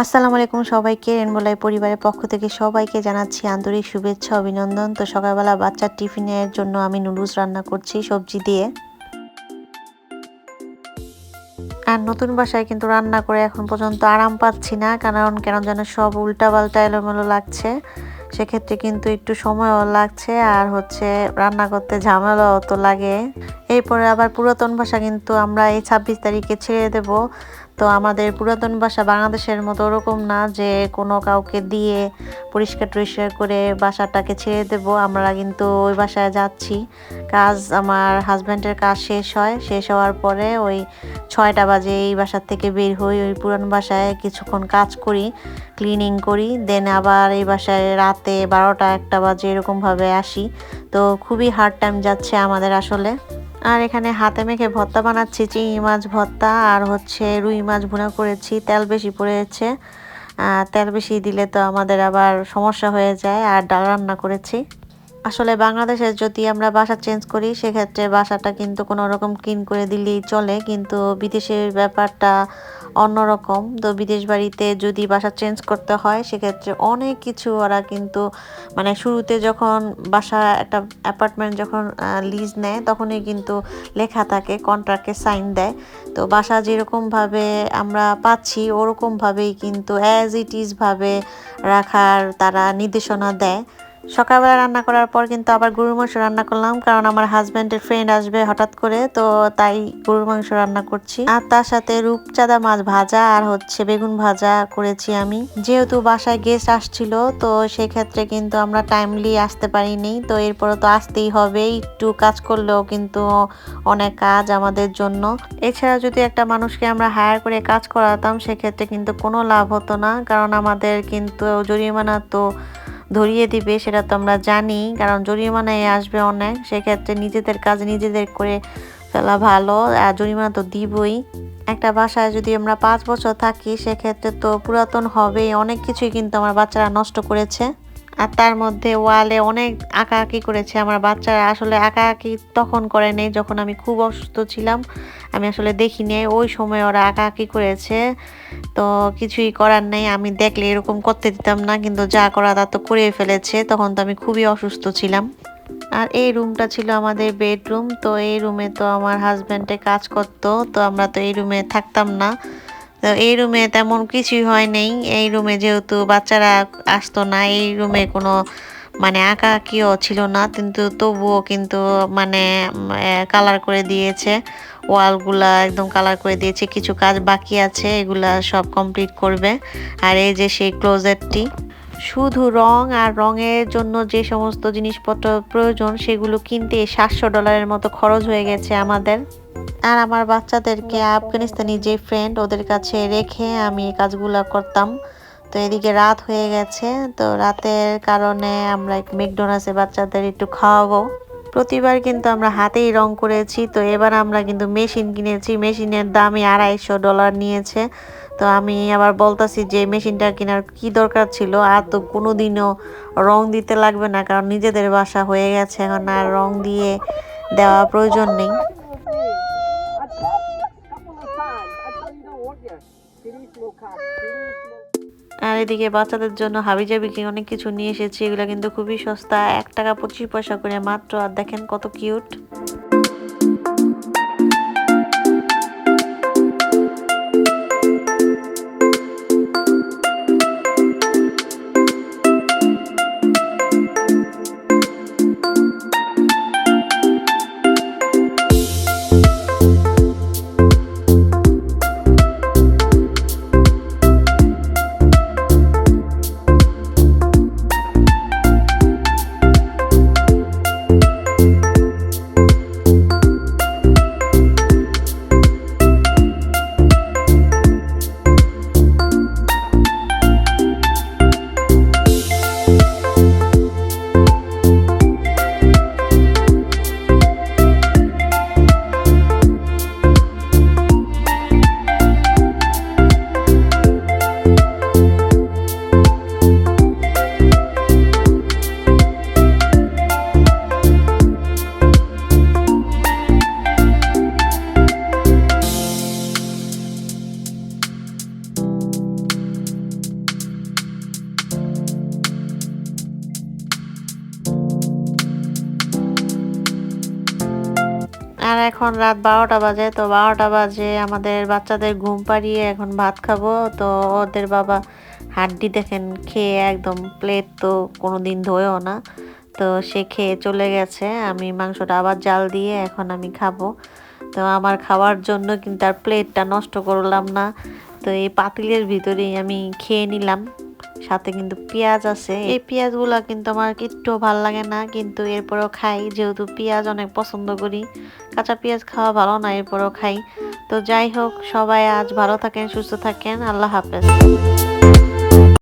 আসসালামু আলাইকুম সবাইকে রেনবোলাই পরিবারের পক্ষ থেকে সবাইকে জানাচ্ছি আন্তরিক শুভেচ্ছা, অভিনন্দন। তো সকালবেলা বাচ্চার টিফিনের জন্য আমি নুডলস রান্না করছি, সবজি দিয়ে। আর নতুন বাসায় কিন্তু রান্না করে এখন পর্যন্ত আরাম পাচ্ছি না, কারণ কেন যেন সব উল্টা পাল্টা এলোমেলো লাগছে। সেক্ষেত্রে কিন্তু একটু সময়ও লাগছে, আর হচ্ছে রান্না করতে ঝামেলাও তো লাগে। এরপরে আবার পুরাতন ভাষা কিন্তু আমরা এই ছাব্বিশ তারিখে ছেড়ে দেব। তো আমাদের পুরাতন বাসা বাংলাদেশের মতো ওরকম না যে কোনো কাউকে দিয়ে পরিষ্কার টরিষ্কার করে বাসাটাকে ছেড়ে দেব। আমরা কিন্তু ওই বাসায় যাচ্ছি। কাজ আমার হাজব্যান্ডের কাজ শেষ হয়। শেষ হওয়ার পরে ওই ছয়টা বাজে এই বাসার থেকে বের হই, ওই পুরান বাসায় কিছুক্ষণ কাজ করি ক্লিনিং করি। দেন আবার এই বাসায় রাতে বারোটা, একটা বাজে এরকমভাবে আসি। তো খুবই হার্ড টাইম যাচ্ছে আমাদের আসলে। আর এখানে হাতে মেখে ভর্তা বানাচ্ছি, চিংড়ি মাছ ভর্তা আর হচ্ছে রুই মাছ ভুনা করেছি, তেল বেশি পড়েছে। তেল বেশি দিলে তো আমাদের আবার সমস্যা হয়ে যায়, আর ডাল রান্না করেছি। আসলে বাংলাদেশে যদি আমরা বাসা চেঞ্জ করি, সেক্ষেত্রে বাসাটা কিন্তু কোনো রকম ক্লিন করে দিলেই চলে। কিন্তু বিদেশের ব্যাপারটা অন্যরকম। তো বিদেশ বাড়িতে যদি বাসা চেঞ্জ করতে হয়, সেক্ষেত্রে অনেক কিছু ওরা কিন্তু মানে শুরুতে যখন বাসা একটা অ্যাপার্টমেন্ট যখন লিজ নেয়, তখনই কিন্তু লেখা থাকে কন্ট্রাক্টে সাইন দেয়। তো বাসা যেরকমভাবে আমরা পাচ্ছি, ওরকমভাবেই কিন্তু অ্যাজ ইট ইজভাবে রাখার তারা নির্দেশনা দেয়। সকালবেলা রান্না করার পর কিন্তু আবার গরুর মাংস রান্না করলাম, কারণ আমার হাজব্যান্ডের ফ্রেন্ড আসবে হঠাৎ করে, তো তাই গরুর মাংস রান্না করছি। আর তার সাথে রূপচাঁদা মাছ ভাজা আর হচ্ছে বেগুন ভাজা করেছি আমি। যেহেতু বাসায় গেস্ট আসছিল, তো সেক্ষেত্রে কিন্তু আমরা টাইমলি আসতে পারিনি, তো এরপরে তো আসতেই হবে, একটু কাজ করলেও কিন্তু অনেক কাজ আমাদের জন্য। এছাড়া যদি একটা মানুষকে আমরা হায়ার করে কাজ করাতাম, সেক্ষেত্রে কিন্তু কোনো লাভ হতো না, কারণ আমাদের কিন্তু জরিমানা তো ধরিয়ে দিবে, সেটা তো আমরা জানি, কারণ জরিমানায় আসবে অনেক, সেক্ষেত্রে নিজেদের কাজ নিজেদের করে ফেলা ভালো, আর জরিমানা তো দিবই। একটা বাসায় যদি আমরা পাঁচ বছর থাকি, সেক্ষেত্রে তো পুরাতন হবেই, অনেক কিছুই কিন্তু আমার বাচ্চারা নষ্ট করেছে। আর তার মধ্যে ওয়ালে অনেক আঁকাআঁকি করেছে। আমার বাচ্চারা আসলে আঁকাআঁকি তখন করে নেই, যখন আমি খুব অসুস্থ ছিলাম। আমি আসলে দেখি নেই, ওই সময় ওরা আঁকাআঁকি করেছে। তো কিছুই করার নেই, আমি দেখলে এরকম করতে দিতাম না, কিন্তু যা করা তা তো করে ফেলেছে। তখন তো আমি খুবই অসুস্থ ছিলাম। আর এই রুমটা ছিল আমাদের বেডরুম, তো এই রুমে তো আমার হাজব্যান্ডে কাজ করতো, তো আমরা তো এই রুমে থাকতাম না। তো এই রুমে তেমন কিছুই হয় নেই। এই রুমে যেহেতু বাচ্চারা আসতো না, এই রুমে কোনো মানে আঁকা আঁকিও ছিল না, কিন্তু তবুও কিন্তু মানে কালার করে দিয়েছে। ওয়ালগুলা একদম কালার করে দিয়েছে, কিছু কাজ বাকি আছে, এগুলা সব কমপ্লিট করবে। আর এই যে সেই ক্লোজেটটি শুধু রং আর রঙের জন্য যে সমস্ত জিনিসপত্র প্রয়োজন, সেগুলো কিনতে সাতশো ডলারের মতো খরচ হয়ে গেছে আমাদের। আর আমার বাচ্চাদেরকে আফগানিস্তানি যে ফ্রেন্ড ওদের কাছে রেখে আমি কাজগুলো করতাম। তো এদিকে রাত হয়ে গেছে, তো রাতের কারণে আমরা ম্যাকডোনাল্ডসে বাচ্চাদের একটু খাওয়াবো। প্রতিবার কিন্তু আমরা হাতেই রং করেছি, তো এবার আমরা কিন্তু মেশিন কিনেছি। মেশিনের দামই আড়াইশো ডলার নিয়েছে। তো আমি আবার বলতাছি যে মেশিনটা কেনার কি দরকার ছিল? আর তো কোনো দিনও রং দিতে লাগবে না, কারণ নিজেদের বাসা হয়ে গেছে এখন, আর রং দিয়ে দেওয়া প্রয়োজন নেই। আর এদিকে বাচ্চাদের জন্য হাবিজাবি কি অনেক কিছু নিয়ে এসেছি। এগুলো কিন্তু খুবই সস্তা। এক টাকা পঁচিশ পয়সা করে মাত্র। আর দেখেন কত কিউট এখন রাত বারোটা বাজে, তো বারোটা বাজে আমাদের বাচ্চাদের ঘুম পাড়িয়ে এখন ভাত খাব। তো ওদের বাবা হাড্ডি দেখেন, খেয়ে একদম প্লেট তো কোনো দিন ধোয়েও না। তো সে খেয়ে চলে গেছে। আমি মাংসটা আবার জাল দিয়ে এখন আমি খাব। তো আমার খাওয়ার জন্য কিন্তু আর প্লেটটা নষ্ট করলাম না। তো এই পাতিলের ভিতরেই আমি খেয়ে নিলাম। সাথে কিন্তু পেঁয়াজ আছে। এই পেঁয়াজগুলো কিন্তু আমার একটু ভালো লাগে না, কিন্তু এরপরেও খাই। যেহেতু পেঁয়াজ অনেক পছন্দ করি, কাঁচা পেঁয়াজ খাওয়া ভালো না, এরপরেও খাই। তো যাই হোক, সবাই আজ ভালো থাকেন, সুস্থ থাকেন। আল্লাহ হাফেজ।